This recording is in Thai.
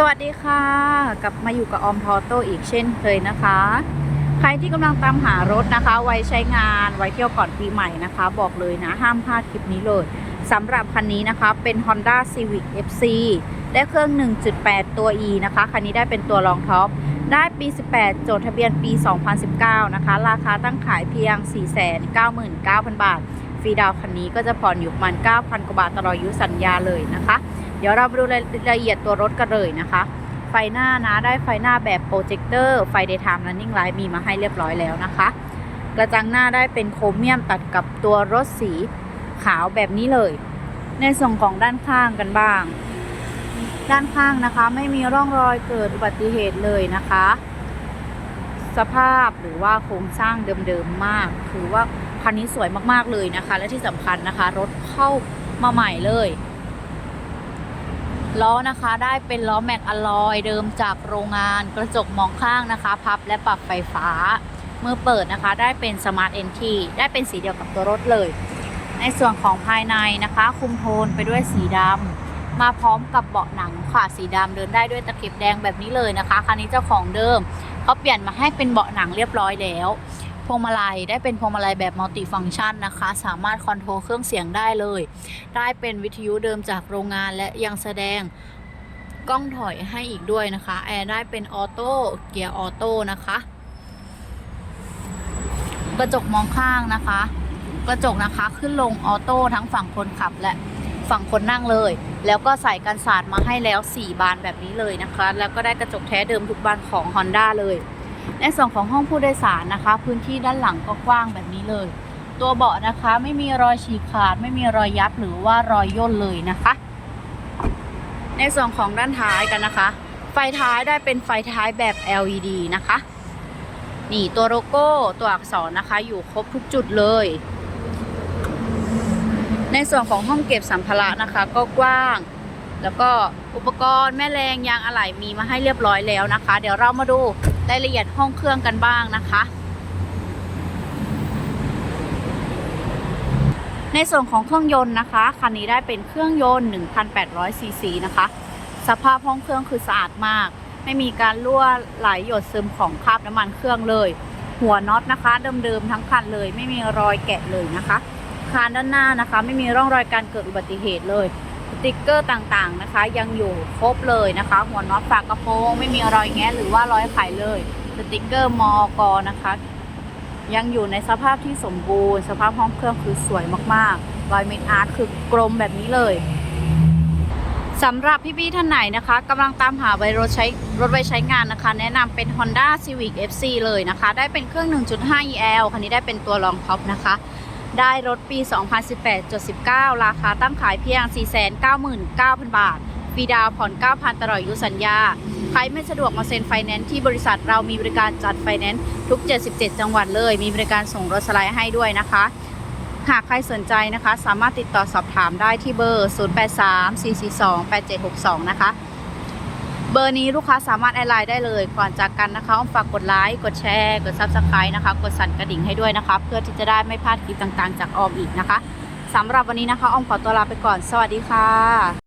สวัสดีค่ะ กลับมาอยู่กับออมทอโต้อีกเช่นเคยนะคะ ใครที่กำลังตามหารถนะคะ ไว้ใช้งานไว้เที่ยวก่อนปีใหม่นะคะ บอกเลยนะ ห้ามพลาดคลิปนี้เลยสำหรับคันนี้นะคะเป็น Honda Civic FC ได้เครื่อง 1.8 ตัว E นะคะ คันนี้ได้เป็นตัวรองท็อป ได้ปี 18 โจทย์ทะเบียนปี 2019 นะคะ ราคาตั้งขายเพียง 499,000 บาท ฟรีดาวคันนี้ก็จะผ่อนอยู่ประมาณ 9,000 กว่าบาทตลอดอายุสัญญาเลยนะคะ เดี๋ยวเราไปดูรายละเอียดตัวรถกันเลยนะคะ ไฟหน้านะได้ไฟหน้าแบบโปรเจคเตอร์ไฟ daytime running light มีมาให้เรียบร้อยแล้วนะคะ กระจังหน้าได้เป็นโครเมียมตัดกับตัวรถสีขาวแบบนี้เลย ในส่วนของด้านข้างกันบ้าง ด้านข้างนะคะไม่มีร่องรอยเกิดอุบัติเหตุเลยนะคะ สภาพหรือว่าโครงสร้างเดิมๆมากถือว่าคันนี้สวยมากๆเลยนะคะ และที่สำคัญนะคะ รถเข้ามาใหม่เลย ล้อนะคะได้เป็นล้อแม็กอลลอยเดิมจากโรงงานกระจกมองข้างนะคะ พับและปรับไฟฟ้า เมื่อเปิดนะคะได้เป็นสมาร์ทเอนทีได้เป็นสีเดียวกับตัวรถเลย ในส่วนของภายในนะคะ คุมโทนไปด้วยสีดำมาพร้อมกับเบาะหนังค่ะสีดำเดินได้ด้วยตะเข็บแดงแบบนี้เลยนะคะคันนี้เจ้าของเดิมเขาเปลี่ยนมาให้เป็นเบาะหนังเรียบร้อยแล้ว พวงมาลัยได้เป็นพวงมาลัยแบบมัลติฟังก์ชันนะคะ สามารถคอนโทรลเครื่องเสียงได้เลย ได้เป็นวิทยุเดิมจากโรงงานและยังแสดงกล้องถอยให้อีกด้วยนะคะ แอร์ได้เป็นออโต้เกียร์ออโต้นะคะ กระจกมองข้างนะคะ กระจกนะคะขึ้นลงออโต้ทั้งฝั่งคนขับและฝั่งคนนั่งเลย แล้วก็ใส่กันสาดมาให้แล้ว 4 บานแบบนี้เลยนะคะ แล้วก็ได้กระจกแท้เดิมทุกบานของ Honda เลย ในส่วนของห้องผู้โดยสารนะคะ พื้นที่ด้านหลังก็กว้างแบบนี้เลย ตัวเบาะนะคะไม่มีรอยฉีกขาด ไม่มีรอยยับหรือว่ารอยย่นเลยนะคะ ในส่วนของด้านท้ายกันนะคะ ไฟท้ายได้เป็นไฟท้ายแบบ LED นะคะนี่ตัวโลโก้ตัวอักษรนะคะ อยู่ครบทุกจุดเลย ในส่วนของห้องเก็บสัมภาระนะคะ ก็กว้าง แล้วก็อุปกรณ์แม่แรงยางอะไหล่มีมาให้เรียบร้อยแล้วนะคะ เดี๋ยวเรามาดู รายละเอียดห้องเครื่องกันบ้างนะคะ ในส่วนของเครื่องยนต์นะคะคันนี้ได้เป็นเครื่องยนต์1,800ซีซีนะคะ สภาพห้องเครื่องคือสะอาดมาก ไม่มีการรั่วไหลหยดซึมของคราบน้ำมันเครื่องเลย หัวน็อตนะคะ เดิมๆทั้งคันเลย ไม่มีรอยแกะเลยนะคะคานด้านหน้านะคะ ไม่มีร่องรอยการเกิดอุบัติเหตุเลย สติกเกอร์ต่างๆนะคะ ยังอยู่ครบเลยนะคะ หัวน็อตฝากระโปรงไม่มีรอยแงะหรือว่ารอยไขเลยสติกเกอร์มอกนะคะ ยังอยู่ในสภาพที่สมบูรณ์ สภาพห้องเครื่องคือสวยมากๆรอยเมดอาร์ตคือกลมแบบนี้เลยสำหรับพี่ๆท่านไหนนะคะกำลังตามหาไวรถใช้รถไว้ใช้งานนะคะ แนะนำเป็น Honda Civic FC เลยนะคะ ได้เป็นเครื่อง 1.5 EL คันนี้ได้เป็นตัวรองท็อปนะคะ ได้รถปี 2018-19 ราคาตั้งขายเพียง 499,000 บาทฟรีดาวผ่อน 9,000 ตลอดอายุสัญญา ใครไม่สะดวกมาเซ็นไฟแนนซ์ที่บริษัทเรามีบริการจัดไฟแนนซ์ทุก 77 จังหวัดเลย มีบริการส่งรถสไลด์ให้ด้วยนะคะ หากใครสนใจนะคะ สามารถติดต่อสอบถามได้ที่เบอร์ 0834428762 นะคะ เบอร์นี้ลูกค้าสามารถแอดไลน์ได้เลยก่อนจากกันนะคะอ้อมฝากกดไลค์กดแชร์กดซับสไครต์นะคะกดสั่นกระดิ่งให้ด้วยนะคะ เพื่อที่จะได้ไม่พลาดคลิปต่างๆ จากออมอีกนะคะสำหรับวันนี้นะคะอ้อมขอตัวลาไปก่อน สวัสดีค่ะ